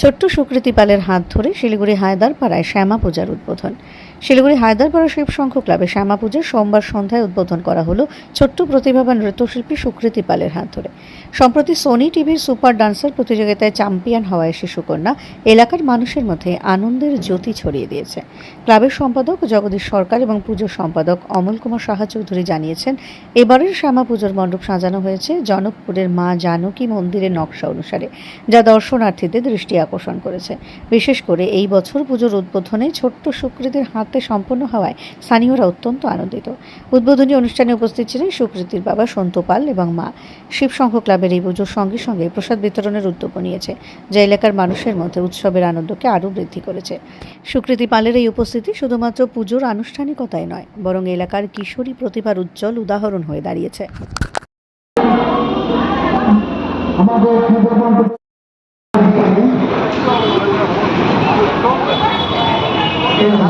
ছোট্ট সুকৃতি পালের হাত ধরে শিলিগুড়ি হায়দারপাড়ায় শ্যামা পূজার উদ্বোধন। শিলিগুড়ি হায়দারপাড়া শিব সংঘ ক্লাবে শ্যামা পূজার সোমবার সন্ধ্যায় উদ্বোধন করা হলো ছোট্ট প্রতিভাবান নৃত্যশিল্পী সুকৃতি পালের হাত ধরে। সম্প্রতি সোনি টিভির সুপার ডান্সার প্রতিযোগিতায় চ্যাম্পিয়ন হওয়ায় শিশুকন্যা এলাকার মানুষের মধ্যে আনন্দের জ্যোতি ছড়িয়ে দিয়েছে। ক্লাবের সম্পাদক জগদীশ সরকার এবং পুজোর সম্পাদক অমল কুমার সাহা চৌধুরী জানিয়েছেন, এবারের শ্যামা পুজোর মণ্ডপ সাজানো হয়েছে জনকপুরের মা জানকী মন্দিরের নকশা অনুসারে, যা দর্শনার্থীদের দৃষ্টি আকর্ষণ করেছে। বিশেষ করে এই বছর পুজোর উদ্বোধনে ছোট্ট সুকৃতির হাতে সম্পন্ন হওয়ায় স্থানীয়রা অত্যন্ত আনন্দিত। উদ্বোধনী অনুষ্ঠানে উপস্থিত ছিলেন সুকৃতির বাবা সন্তু পাল এবং মা। শিবসংঘ ক্লাবের এই পুজোর সঙ্গে সঙ্গে প্রসাদ বিতরণের উদ্যোগ নিয়েছে, যা এলাকার মানুষের মধ্যে উৎসবের আনন্দকে আরও বৃদ্ধি করেছে। সুকৃতি পালের এই উপস্থিতি শুধুমাত্র পুজোর আনুষ্ঠানিকতায় নয়, বরং এলাকার কিশোরী প্রতিভার উজ্জ্বল উদাহরণ হয়ে দাঁড়িয়েছে। আমাদের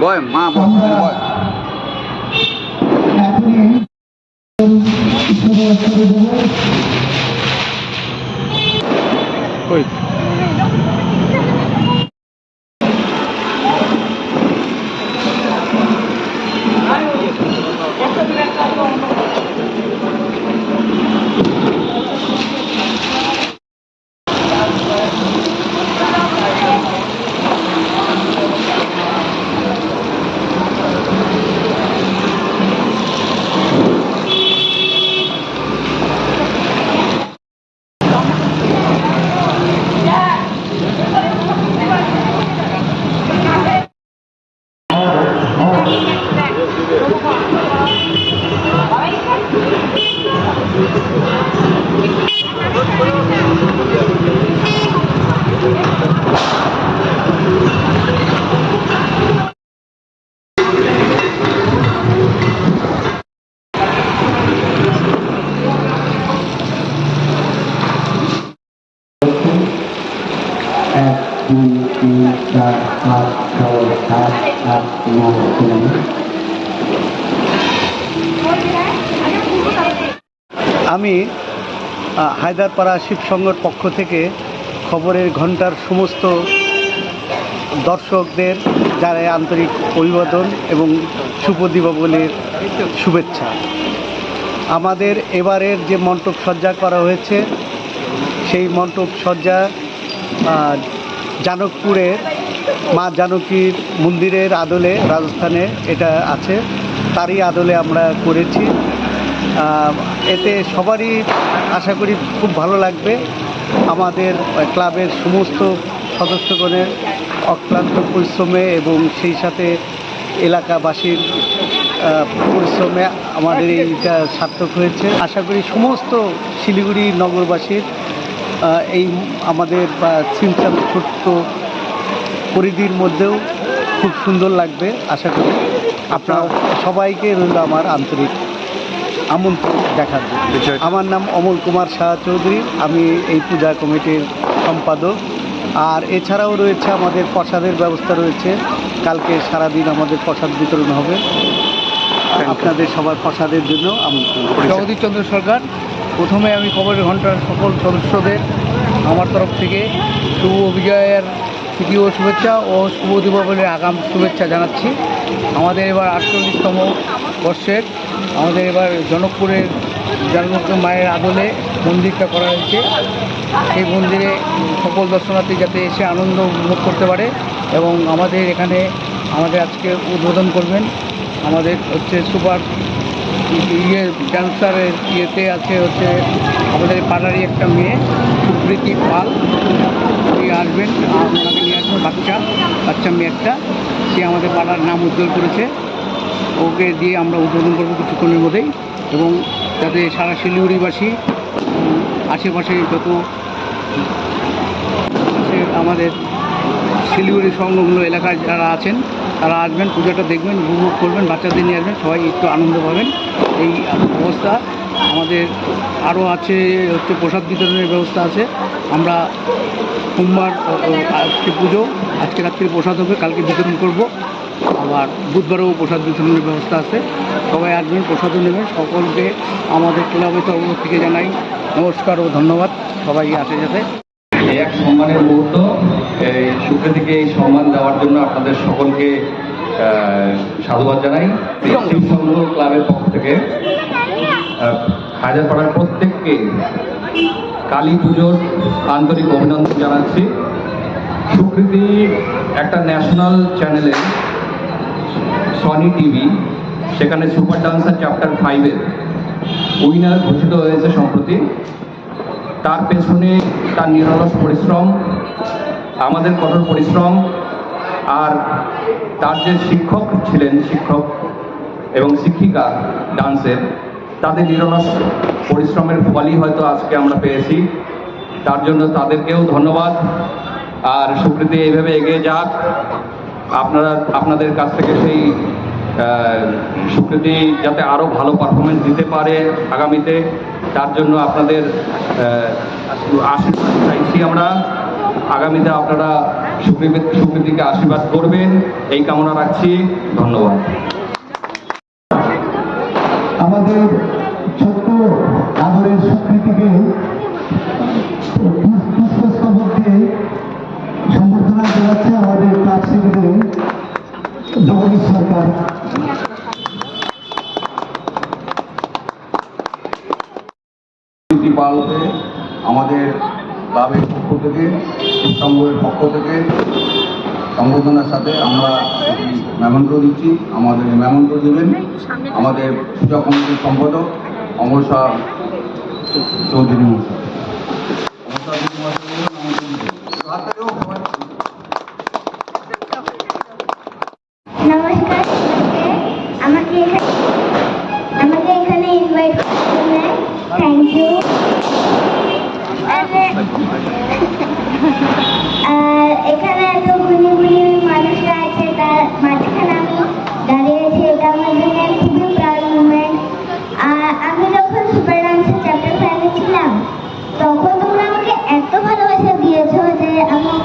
বয় মা বয় বয় এখনই শুভ করে দেবো কই এক আমি হায়দারপাড়া শিবসংঘর পক্ষ থেকে খবরের ঘণ্টার সমস্ত দর্শকদের যারা আন্তরিক অভিবাদন এবং শুভ দীপাবলির শুভেচ্ছা। আমাদের এবারের যে মণ্ডপ সজ্জা করা হয়েছে, সেই মণ্ডপ সজ্জা জানকপুরের মা জানকীর মন্দিরের আদলে রাজস্থানে এটা আছে। তারই আদলে আমরা করেছি। এতে সবারই আশা করি খুব ভালো লাগবে। আমাদের ক্লাবের সমস্ত সদস্যগণের অক্লান্ত পরিশ্রমে এবং সেই সাথে এলাকাবাসীর পরিশ্রমে আমাদের এইটা সার্থক হয়েছে। আশা করি সমস্ত শিলিগুড়ি নগরবাসীর এই আমাদের বা সিমসাম ছোট্ট পরিধির মধ্যেও খুব সুন্দর লাগবে আশা করি। আপনার সবাইকে রইল আমার আন্তরিক আমন্ত্রণ দেখার জন্য। আমার নাম অমল কুমার শাহ চৌধুরী আমি এই পূজা কমিটির সম্পাদক। আর এছাড়াও রয়েছে আমাদের প্রসাদের ব্যবস্থা রয়েছে। কালকে সারাদিন আমাদের প্রসাদ বিতরণ হবে। আপনাদের সবার প্রসাদের জন্য আমন্ত্রণ। জগদীশ চন্দ্র সরকার প্রথমে আমি খবরের ঘণ্টার সকল সদস্যদের আমার তরফ থেকে শুভ বিজয়ের তৃতীয় শুভেচ্ছা ও শুভ দীপাবলির আগাম শুভেচ্ছা জানাচ্ছি। আমাদের এবার আটচল্লিশতম বর্ষের, আমাদের এবার জনকপুরের জন্মকে মায়ের আদলে মন্দিরটা করা হয়েছে। সেই মন্দিরে সকল দর্শনার্থী যাতে এসে আনন্দ উপভোগ করতে পারে এবং আমাদের এখানে আমাদের আজকে উদ্বোধন করবেন। আমাদের হচ্ছে সুপার ইয়ে ক্যান্সারের ইয়েতে আছে হচ্ছে আমাদের পাড়ারই একটা মেয়ে, সুপ্রীতি পাল। উনি আসবেন ওনাকে নিয়ে আসবেন বাচ্চা বাচ্চা মেয়ে একটা সে আমাদের পাড়ার নাম উজ্জ্বল করেছে। ওকে দিয়ে আমরা উদ্বোধন করব কিছুক্ষণের মধ্যেই। এবং যাতে সারা শিলিগুড়িবাসী আশেপাশে যত আমাদের শিলিগুড়ি সংলগ্ন এলাকায় যারা আছেন তারা আসবেন, পুজোটা দেখবেন, উপভোগ করবেন, বাচ্চাদের নিয়ে আসবেন, সবাই একটু আনন্দ পাবেন। এই অবস্থা। আমাদের আরও আছে, হচ্ছে প্রসাদ বিতরণের ব্যবস্থা আছে। আমরা সোমবার আজকে পুজো, আজকে রাত্রে প্রসাদ হবে, কালকে বিতরণ করব। আবার বুধবারেও প্রসাদ বিতরণের ব্যবস্থা আছে। সবাই আসবেন, প্রসাদও নেবেন। সকলকে আমাদের ক্লাবের তরফ থেকে জানাই নমস্কার ও ধন্যবাদ। সবাই আসে যাতে। এক সম্মানের মুহূর্ত, এই সুকৃতিকে এই সম্মান দেওয়ার জন্য আপনাদের সকলকে সাধুবাদ জানাই। শিবসংঘ ক্লাবের পক্ষ থেকে হাজারপাড়ার প্রত্যেককে কালী পুজোর আন্তরিক অভিনন্দন জানাচ্ছি। সুকৃতি একটা ন্যাশনাল চ্যানেলে, সনি টিভি, সেখানে সুপার ডান্সার চ্যাপ্টার ফাইভের উইনার ঘোষিত হয়েছে সম্প্রতি। তার পেছনে তার নিরলস পরিশ্রম, আমাদের কঠোর পরিশ্রম, আর তার যে শিক্ষক ছিলেন, শিক্ষক এবং শিক্ষিকা ডান্সের, তাদের নিরলস পরিশ্রমের ফলই হয়তো আজকে আমরা পেয়েছি। তার জন্য তাদেরকেও ধন্যবাদ। আর সুকৃতি এইভাবে এগিয়ে যাক। আপনারা, আপনাদের কাছ থেকে সেই সুকৃতি যাতে আরও ভালো পারফরমেন্স দিতে পারে আগামীতে। তার জন্য আপনাদের আশীর্বাদ চাইছি আমরা। আগামীতে আপনারা সুকৃতিকে আশীর্বাদ করবেন। এই কামনা রাখছি। ধন্যবাদ। আমাদের ছোট্ট আদরের স্বীকৃতিকে সম্বর্ধনা জানাচ্ছে আমাদের জগদীশ সরকার। স্মৃতি পালকে আমাদের ক্লাবের পক্ষ থেকে সংঘের পক্ষ থেকে সংবর্ধনার সাথে আমরা মেমন্ট দিচ্ছি। আমাদের মেমন্ট দেবেন আমাদের পূজা কমিটির সম্পাদক অমর শাহ চৌধুরী মশাই এখানে এত গুণী মানুষরা আছে তার মাঝখানে আমি দাঁড়িয়ে আছি, এটা আমার জন্য খুবই প্রাউড মুভমেন্ট আর আমি যখন সুপার ডান্সের চ্যাপ্টার ফাইভে ছিলাম, তখন তোমরা আমাকে এত ভালোবাসা দিয়েছ যে আমি